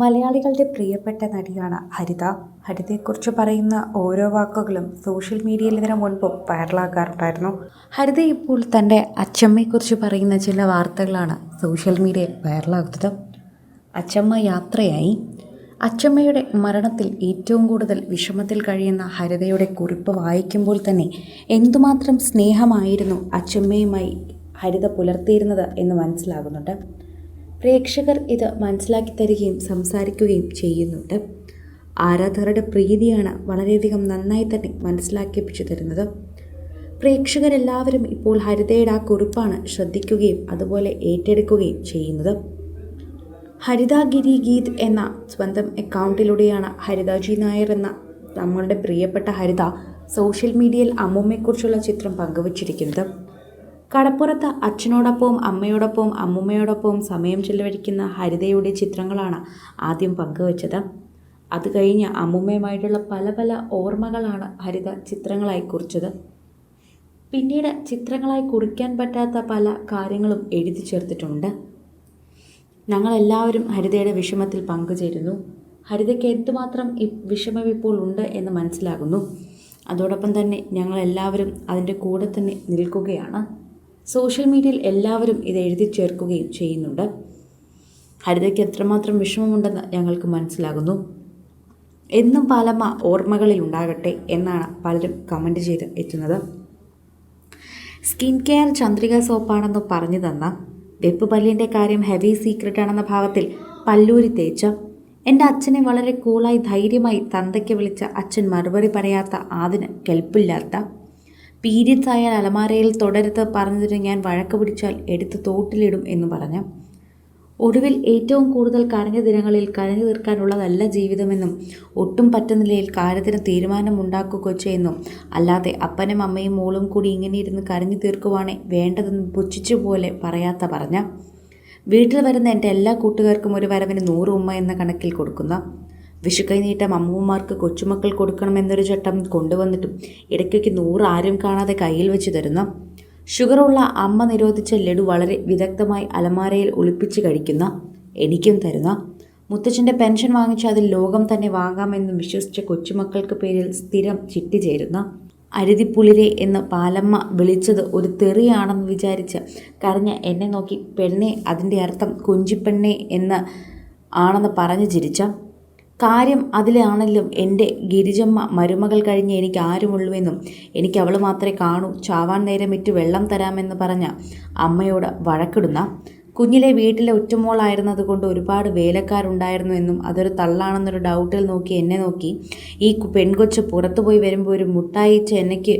മലയാളികളുടെ പ്രിയപ്പെട്ട നടിയാണ് ഹരിത. ഹരിതയെക്കുറിച്ച് പറയുന്ന ഓരോ വാക്കുകളും സോഷ്യൽ മീഡിയയിൽ ഇതിനു മുൻപും വൈറലാകാറുണ്ടായിരുന്നു. ഹരിത ഇപ്പോൾ തന്റെ അച്ചമ്മയെക്കുറിച്ച് പറയുന്ന ചില വാർത്തകളാണ് സോഷ്യൽ മീഡിയയിൽ വൈറലാകുന്നത്. അച്ചമ്മ യാത്രയായി. അച്ചമ്മയുടെ മരണത്തിൽ ഏറ്റവും കൂടുതൽ വിഷമത്തിൽ കഴിയുന്ന ഹരിതയുടെ കുറിപ്പ് വായിക്കുമ്പോൾ തന്നെ എന്തുമാത്രം സ്നേഹമായിരുന്നു അച്ചമ്മയുമായി ഹരിത പുലർത്തിയിരുന്നത് എന്ന് മനസ്സിലാകുന്നുണ്ട്. പ്രേക്ഷകർ ഇത് മനസ്സിലാക്കി തരികയും സംസാരിക്കുകയും ചെയ്യുന്നുണ്ട്. ആരാധകരുടെ പ്രീതിയാണ് വളരെയധികം നന്നായി തന്നെ മനസ്സിലാക്കിപ്പിച്ചു തരുന്നത്. പ്രേക്ഷകരെല്ലാവരും ഇപ്പോൾ ഹരിതയുടെ ആ കുറിപ്പാണ് ശ്രദ്ധിക്കുകയും അതുപോലെ ഏറ്റെടുക്കുകയും ചെയ്യുന്നത്. ഹരിത ഗിരി ഗീത് എന്ന സ്വന്തം അക്കൗണ്ടിലൂടെയാണ് ഹരിതാജി നായർ എന്ന നമ്മളുടെ പ്രിയപ്പെട്ട ഹരിത സോഷ്യൽ മീഡിയയിൽ അമ്മൂമ്മയെക്കുറിച്ചുള്ള ചിത്രം പങ്കുവച്ചിരിക്കുന്നത്. കടപ്പുറത്ത് അച്ഛനോടൊപ്പവും അമ്മയോടൊപ്പവും അമ്മുമ്മയോടൊപ്പവും സമയം ചെലവഴിക്കുന്ന ഹരിതയുടെ ചിത്രങ്ങളാണ് ആദ്യം പങ്കുവച്ചത്. അത് കഴിഞ്ഞ് അമ്മുമ്മയുമായിട്ടുള്ള പല പല ഓർമ്മകളാണ് ഹരിത ചിത്രങ്ങളായി കുറിച്ചത്. പിന്നീട് ചിത്രങ്ങളായി കുറിക്കാൻ പറ്റാത്ത പല കാര്യങ്ങളും എഴുതി ചേർത്തിട്ടുണ്ട്. ഞങ്ങളെല്ലാവരും ഹരിതയുടെ വിഷമത്തിൽ പങ്കുചേരുന്നു. ഹരിതയ്ക്ക് എന്തുമാത്രം വിഷമം ഇപ്പോൾ ഉണ്ട് എന്ന് മനസ്സിലാകുന്നു. അതോടൊപ്പം തന്നെ ഞങ്ങളെല്ലാവരും അതിന്റെ കൂടെ തന്നെ നിൽക്കുകയാണ്. സോഷ്യൽ മീഡിയയിൽ എല്ലാവരും ഇത് എഴുതി ചേർക്കുകയും ചെയ്യുന്നുണ്ട്. ഹരിതയ്ക്ക് എത്രമാത്രം വിഷമമുണ്ടെന്ന് ഞങ്ങൾക്ക് മനസ്സിലാകുന്നു. എന്നും പാലമ്മ ഓർമ്മകളിൽ ഉണ്ടാകട്ടെ എന്നാണ് പലരും കമന്റ് ചെയ്ത് എത്തുന്നത്. സ്കിൻ കെയർ ചന്ദ്രിക സോപ്പാണെന്ന് പറഞ്ഞു തന്ന വെപ്പ് പല്ലിന്റെ കാര്യം ഹെവി സീക്രട്ട് ആണെന്ന ഭാവത്തിൽ പല്ലൂരി തേച്ച എന്റെ അച്ഛനെ വളരെ കൂളായി ധൈര്യമായി തന്തയ്ക്ക് വിളിച്ച അച്ഛൻ മറുപടി പറയാത്ത ആദിന് കെൽപ്പില്ലാത്ത പീരിയഡ്സ് ആയാൽ അലമാരയിൽ തുടരുത് പറഞ്ഞതിന് ഞാൻ വഴക്ക് പിടിച്ചാൽ എടുത്ത് തോട്ടിലിടും എന്ന് പറഞ്ഞു. ഒടുവിൽ ഏറ്റവും കൂടുതൽ കരഞ്ഞ ദിനങ്ങളിൽ കരഞ്ഞു തീർക്കാനുള്ളതല്ല ജീവിതമെന്നും ഒട്ടും പറ്റുന്ന നിലയിൽ കാര്യത്തിന് തീരുമാനമുണ്ടാക്കുക കൊച്ചെന്നും അല്ലാതെ അപ്പനും അമ്മയും മോളും കൂടി ഇങ്ങനെ ഇരുന്ന് കരഞ്ഞു തീർക്കുവാണേ വേണ്ടതെന്ന് പുച്ഛിച്ചു പോലെ പറയാത്ത പറഞ്ഞ. വീട്ടിൽ വരുന്ന എന്റെ എല്ലാ കൂട്ടുകാർക്കും ഒരു വരവിന് നൂറ് ഉമ്മ എന്ന കണക്കിൽ കൊടുക്കുന്ന. വിഷുക്കൈനീട്ടം അമ്മൂമ്മമാർക്ക് കൊച്ചുമക്കൾ കൊടുക്കണമെന്നൊരു ചട്ടം കൊണ്ടുവന്നിട്ടും ഇടയ്ക്കൊക്കെ നൂറ് ആരും കാണാതെ കയ്യിൽ വെച്ച് തരുന്ന. ഷുഗറുള്ള അമ്മ നിരോധിച്ച ലഡു വളരെ വിദഗ്ധമായി അലമാരയിൽ ഒളിപ്പിച്ച് കഴിക്കുന്ന എനിക്കും തരുന്ന. മുത്തച്ഛന്റെ പെൻഷൻ വാങ്ങിച്ച അതിൽ ലോകം തന്നെ വാങ്ങാമെന്ന് വിശ്വസിച്ച കൊച്ചുമക്കൾക്ക് പേരിൽ സ്ഥിരം ചിട്ടി ചേരുന്ന. അരുതിപ്പുളിരെ എന്ന് പാലമ്മ വിളിച്ചത് ഒരു തെറിയാണെന്ന് വിചാരിച്ച് കരഞ്ഞ എന്നെ നോക്കി പെണ്ണെ അതിന്റെ അർത്ഥം കുഞ്ചിപ്പെണ്ണെ എന്ന് ആണെന്ന് പറഞ്ഞു ചിരിച്ച. കാര്യം അതിലാണെങ്കിലും എന്റെ ഗിരിജമ്മ മരുമകൾ കഴിഞ്ഞ് എനിക്ക് ആരുമുള്ളുവെന്നും എനിക്ക് അവൾ മാത്രമേ കാണൂ ചാവാൻ നേരം ഇറ്റ് വെള്ളം തരാമെന്ന് പറഞ്ഞ അമ്മയോട് വഴക്കിടുന്ന. കുഞ്ഞിലെ വീട്ടിലെ ഒറ്റമോളായിരുന്നത് കൊണ്ട് ഒരുപാട് വേലക്കാരുണ്ടായിരുന്നു എന്നും അതൊരു തള്ളാണെന്നൊരു ഡൗട്ടിൽ നോക്കി എന്നെ നോക്കി. ഈ പെൺകൊച്ച് പുറത്തുപോയി വരുമ്പോൾ ഒരു മുട്ടായിച്ച് എന്നയ്ക്ക്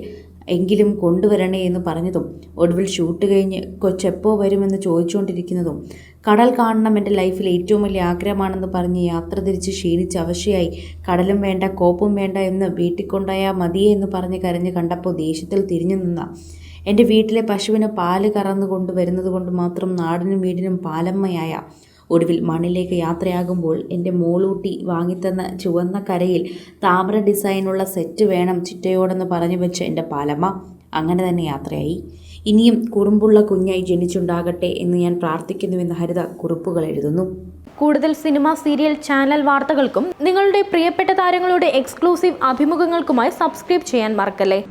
എങ്കിലും കൊണ്ടുവരണേ എന്ന് പറഞ്ഞതും ഒടുവിൽ ഷൂട്ട് കഴിഞ്ഞ് കൊച്ചെപ്പോ വരുമെന്ന് ചോദിച്ചുകൊണ്ടിരിക്കുന്നതും കടൽ കാണണം എന്റെ ലൈഫിൽ ഏറ്റവും വലിയ ആഗ്രഹമാണെന്ന് പറഞ്ഞ് യാത്ര തിരിച്ച് ക്ഷീണിച്ച് അവശയായി. കടലും വേണ്ട കോപ്പും വേണ്ട എന്ന് വീട്ടിൽ കൊണ്ടായാൽ മതിയേ എന്ന് പറഞ്ഞ് കരഞ്ഞ് കണ്ടപ്പോൾ ദേഷ്യത്തിൽ തിരിഞ്ഞു നിന്ന. എന്റെ വീട്ടിലെ പശുവിന് പാൽ കറന്നു കൊണ്ടുവരുന്നത് കൊണ്ട് മാത്രം നാടിനും വീടിനും പാലമ്മയായ. ഒടുവിൽ മണ്ണിലേക്ക് യാത്രയാകുമ്പോൾ എന്റെ മോളൂട്ടി വാങ്ങിത്തന്ന ചുവന്ന കരയിൽ താമര ഡിസൈനുള്ള സെറ്റ് വേണം ചിറ്റയോടെന്ന് പറഞ്ഞു വെച്ച് എന്റെ പാലമ്മ. അങ്ങനെ തന്നെ യാത്രയായി. ഇനിയും കുറുമ്പുള്ള കുഞ്ഞായി ജനിച്ചുണ്ടാകട്ടെ എന്ന് ഞാൻ പ്രാർത്ഥിക്കുന്നുവെന്ന് ഹരിത കുറിപ്പുകൾ എഴുതുന്നു. കൂടുതൽ സിനിമ സീരിയൽ ചാനൽ വാർത്തകൾക്കും നിങ്ങളുടെ പ്രിയപ്പെട്ട താരങ്ങളുടെ എക്സ്ക്ലൂസീവ് അഭിമുഖങ്ങൾക്കുമായി സബ്സ്ക്രൈബ് ചെയ്യാൻ മറക്കല്ലേ?